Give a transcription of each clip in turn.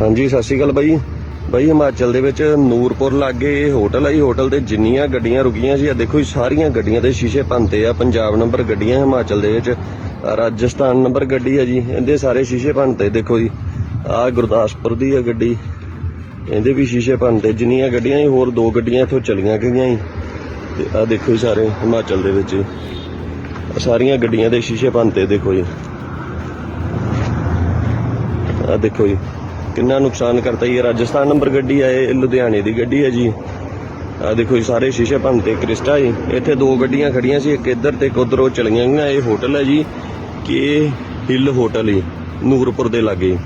ਹਾਂਜੀ, ਸਤਿ ਸ਼੍ਰੀ ਅਕਾਲ ਬਾਈ। ਬਾਈ, ਹਿਮਾਚਲ ਦੇ ਵਿੱਚ ਨੂਰਪੁਰ ਲਾਗੇ ਇਹ ਹੋਟਲ ਹੈ ਜੀ ਹੋਟਲ ਤੇ ਜਿੰਨੀਆਂ ਗੱਡੀਆਂ ਰੁਕੀਆਂ ਸੀ ਆ ਦੇਖੋ ਜੀ, ਸਾਰੀਆਂ ਗੱਡੀਆਂ ਦੇ ਸ਼ੀਸ਼ੇ ਭੰਤੇ ਆ। ਪੰਜਾਬ ਨੰਬਰ ਗੱਡੀਆਂ, ਹਿਮਾਚਲ ਦੇ ਵਿੱਚ। ਆਹ ਰਾਜਸਥਾਨ ਨੰਬਰ ਗੱਡੀ ਹੈ ਜੀ, ਇਹਦੇ ਸਾਰੇ ਸ਼ੀਸ਼ੇ ਭੰਤੇ ਦੇਖੋ ਜੀ। ਆ ਗੁਰਦਾਸਪੁਰ ਦੀ ਹੈ ਗੱਡੀ। ਇਹਦੇ ਵੀ ਸ਼ੀਸ਼ੇ ਭੰਤੇ ਜਿੰਨੀਆਂ ਗੱਡੀਆਂ ਸੀ, ਹੋਰ ਦੋ ਗੱਡੀਆਂ ਇੱਥੋਂ ਚਲੀਆਂ ਗਈਆਂ ਜੀ ਤੇ ਆ ਦੇਖੋ ਜੀ ਸਾਰੇ, ਹਿਮਾਚਲ ਦੇ ਵਿੱਚ। ਸਾਰੀਆਂ ਗੱਡੀਆਂ ਦੇ ਸ਼ੀਸ਼ੇ ਭੰਤੇ ਦੇਖੋ ਜੀ। ਆ ਦੇਖੋ ਜੀ। ਕਿੰਨਾ ਨੁਕਸਾਨ ਕਰਤਾ ਜੀ? ਇਹ ਰਾਜਸਥਾਨ ਨੰਬਰ ਗੱਡੀ ਹੈ ਇਹ ਲੁਧਿਆਣੇ ਦੀ ਗੱਡੀ ਹੈ ਜੀ। ਆ ਦੇਖੋ ਜੀ, ਸਾਰੇ ਸ਼ੀਸ਼ੇ ਭੰਨਤੇ ਕ੍ਰਿਸਟਾ ਜੀ। ਇੱਥੇ ਦੋ ਗੱਡੀਆਂ ਖੜੀਆਂ ਸੀ, ਇੱਕ ਇੱਧਰ ਤੇ ਇੱਕ ਉੱਧਰ ਉਹ ਚਲੀਆਂ ਗਈਆਂ। ਇਹ ਹੋਟਲ ਹੈ ਜੀ, ਕਿ ਹਿੱਲ ਹੋਟਲ ਹੀ ਨੂਰਪੁਰ ਦੇ ਲਾਗੇ।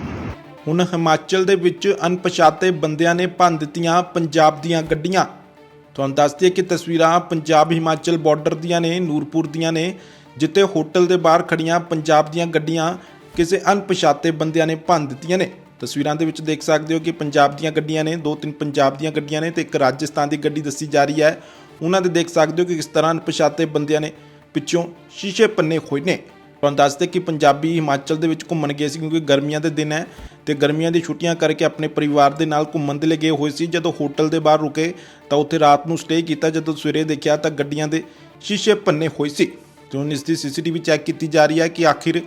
ਹੁਣ ਹਿਮਾਚਲ ਦੇ ਵਿੱਚ ਅਣਪਛਾਤੇ ਬੰਦਿਆਂ ਨੇ ਭੰਨ ਦਿੱਤੀਆਂ ਪੰਜਾਬ ਦੀਆਂ ਗੱਡੀਆਂ। ਤੁਹਾਨੂੰ ਦੱਸ ਦਈਏ ਕਿ ਤਸਵੀਰਾਂ ਪੰਜਾਬ ਹਿਮਾਚਲ ਬਾਰਡਰ ਦੀਆਂ ਨੇ, ਨੂਰਪੁਰ ਦੀਆਂ ਨੇ, ਜਿੱਥੇ ਹੋਟਲ ਦੇ ਬਾਹਰ ਖੜੀਆਂ ਪੰਜਾਬ ਦੀਆਂ ਗੱਡੀਆਂ ਕਿਸੇ ਅਣਪਛਾਤੇ ਬੰਦਿਆਂ ਨੇ ਭੰਨ ਦਿੱਤੀਆਂ ਨੇ। ਤਸਵੀਰਾਂ ਦੇ ਵਿੱਚ ਦੇਖ ਸਕਦੇ ਹੋ ਕਿ ਪੰਜਾਬ ਦੀਆਂ ਗੱਡੀਆਂ ਨੇ, ਦੋ ਤਿੰਨ ਪੰਜਾਬ ਦੀਆਂ ਗੱਡੀਆਂ ਨੇ ਤੇ ਇੱਕ ਰਾਜਸਥਾਨ ਦੀ ਗੱਡੀ ਦੱਸੀ ਜਾ ਰਹੀ ਹੈ। ਉਹਨਾਂ ਦੇ ਦੇਖ ਸਕਦੇ ਹੋ ਕਿ ਕਿਸ ਤਰ੍ਹਾਂ ਅਣਪਛਾਤੇ ਬੰਦਿਆਂ ਨੇ ਪਿੱਛੋਂ ਸ਼ੀਸ਼ੇ ਪੰਨੇ ਹੋਏ ਨੇ। ਤੁਹਾਨੂੰ ਦੱਸਦੇ ਕਿ ਪੰਜਾਬੀ ਹਿਮਾਚਲ ਦੇ ਵਿੱਚ ਘੁੰਮਣ ਗਏ ਸੀ ਕਿਉਂਕਿ ਗਰਮੀਆਂ ਦੇ ਦਿਨ ਹੈ ਤੇ ਗਰਮੀਆਂ ਦੀ ਛੁੱਟੀਆਂ ਕਰਕੇ ਆਪਣੇ ਪਰਿਵਾਰ ਦੇ ਨਾਲ ਘੁੰਮਣ ਦੇ ਲਈ ਗਏ ਹੋਏ ਸੀ। ਜਦੋਂ ਹੋਟਲ ਦੇ ਬਾਹਰ ਰੁਕੇ ਤਾਂ ਉੱਥੇ ਰਾਤ ਨੂੰ ਸਟੇ ਕੀਤਾ। ਜਦੋਂ ਸਵੇਰੇ ਦੇਖਿਆ ਤਾਂ ਗੱਡੀਆਂ ਦੇ ਸ਼ੀਸ਼ੇ ਪੰਨੇ ਹੋਏ ਸੀ। ਤੇ ਹੁਣ ਇਸ ਦੀ ਸੀਸੀਟੀਵੀ ਚੈੱਕ ਕੀਤੀ ਜਾ ਰਹੀ ਹੈ ਕਿ ਆਖਿਰ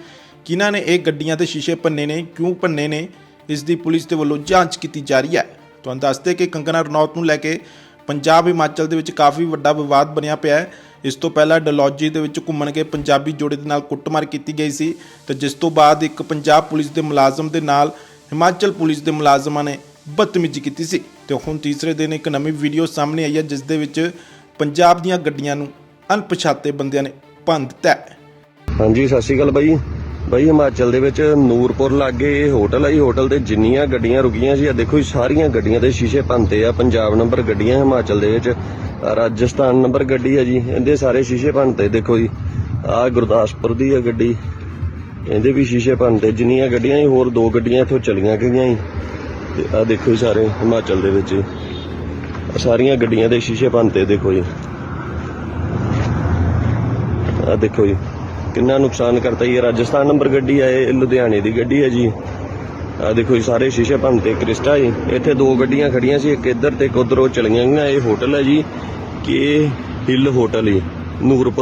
ਕਿਹਨਾਂ ਨੇ ਇਹ ਗੱਡੀਆਂ ਦੇ ਸ਼ੀਸ਼ੇ ਪੰਨੇ ਨੇ, ਕਿਉਂ ਪੰਨੇ ਨੇ? ਇਸ ਦੀ ਪੁਲਿਸ ਦੇ ਵੱਲੋਂ ਜਾਂਚ ਕੀਤੀ ਜਾ ਰਹੀ ਹੈ। ਤੁਹਾਨੂੰ ਦੱਸਦੇ ਕਿ ਕੰਗਨਾ ਰਣੌਤ ਨੂੰ ਲੈ ਕੇ ਪੰਜਾਬ ਹਿਮਾਚਲ ਦੇ ਵਿੱਚ ਕਾਫੀ ਵੱਡਾ ਵਿਵਾਦ ਬਣਿਆ ਪਿਆ ਹੈ। ਇਸ ਤੋਂ ਪਹਿਲਾਂ ਡਲੌਜੀ ਦੇ ਵਿੱਚ ਘੁੰਮਣ ਗਏ ਪੰਜਾਬੀ ਜੋੜੇ ਦੇ ਨਾਲ ਕੁੱਟਮਾਰ ਕੀਤੀ ਗਈ ਸੀ ਤੇ ਜਿਸ ਤੋਂ ਬਾਅਦ ਇੱਕ ਪੰਜਾਬ ਪੁਲਿਸ ਦੇ ਮੁਲਾਜ਼ਮ ਦੇ ਨਾਲ ਹਿਮਾਚਲ ਪੁਲਿਸ ਦੇ ਮੁਲਾਜ਼ਮਾਂ ਨੇ ਬਦਤਮੀਜ਼ੀ ਕੀਤੀ ਸੀ। ਤੇ ਹੁਣ ਤੀਸਰੇ ਦਿਨ ਇੱਕ ਨਵੀਂ ਵੀਡੀਓ ਸਾਹਮਣੇ ਆਈ ਹੈ, ਜਿਸ ਦੇ ਵਿੱਚ ਪੰਜਾਬ ਦੀਆਂ ਗੱਡੀਆਂ ਨੂੰ ਅਣਪਛਾਤੇ ਬੰਦਿਆਂ ਨੇ ਭੰਨ ਦਿੱਤਾ ਹੈ। ਹਾਂਜੀ, ਸਤਿ ਸ਼੍ਰੀ ਅਕਾਲ ਬਾਈ। ਬਾਈ ਹਿਮਾਚਲ ਦੇ ਵਿੱਚ ਨੂਰਪੁਰ ਲਾਗੇ ਇਹ ਹੋਟਲ ਹੈ ਜੀ ਹੋਟਲ ਤੇ ਜਿੰਨੀਆਂ ਗੱਡੀਆਂ ਰੁਕੀਆਂ ਸੀ ਆ ਦੇਖੋ ਜੀ, ਸਾਰੀਆਂ ਗੱਡੀਆਂ ਦੇ ਸ਼ੀਸ਼ੇ ਭੰਤੇ ਆ, ਪੰਜਾਬ ਨੰਬਰ ਗੱਡੀਆਂ ਹਿਮਾਚਲ ਦੇ ਵਿੱਚ ਰਾਜਸਥਾਨ ਨੰਬਰ ਗੱਡੀ ਹੈ ਜੀ, ਇਹਦੇ ਸਾਰੇ ਸ਼ੀਸ਼ੇ ਭੰਤੇ ਦੇਖੋ ਜੀ ਆ ਗੁਰਦਾਸਪੁਰ ਦੀ ਹੈ ਗੱਡੀ, ਇਹਦੇ ਵੀ ਸ਼ੀਸ਼ੇ ਭੰਤੇ ਜਿੰਨੀਆਂ ਗੱਡੀਆਂ ਸੀ, ਹੋਰ ਦੋ ਗੱਡੀਆਂ ਇੱਥੋਂ ਚਲੀਆਂ ਗਈਆਂ ਜੀ ਤੇ ਆ ਦੇਖੋ ਜੀ ਸਾਰੇ ਹਿਮਾਚਲ ਦੇ ਵਿੱਚ ਸਾਰੀਆਂ ਗੱਡੀਆਂ ਦੇ ਸ਼ੀਸ਼ੇ ਭੰਤੇ ਦੇਖੋ ਜੀ ਆ ਦੇਖੋ ਜੀ ਕਿੰਨਾ ਨੁਕਸਾਨ ਕਰਤਾ ਜੀ। ਇਹ ਰਾਜਸਥਾਨ ਨੰਬਰ ਗੱਡੀ ਹੈ ਇਹ ਲੁਧਿਆਣੇ ਦੀ ਗੱਡੀ ਹੈ ਜੀ। ਆ ਦੇਖੋ ਜੀ, ਸਾਰੇ ਸ਼ੀਸ਼ੇ ਭੰਨਤੇ ਕ੍ਰਿਸਟਾ ਜੀ। ਇੱਥੇ ਦੋ ਗੱਡੀਆਂ ਖੜੀਆਂ ਸੀ, ਇੱਕ ਇੱਧਰ ਤੇ ਇੱਕ ਉੱਧਰ, ਉਹ ਚਲੀਆਂ ਗਈਆਂ। ਇਹ ਹੋਟਲ ਹੈ ਜੀ, ਕਿ ਹਿੱਲ ਹੋਟਲ ਹੀ ਨੂਰਪੁਰ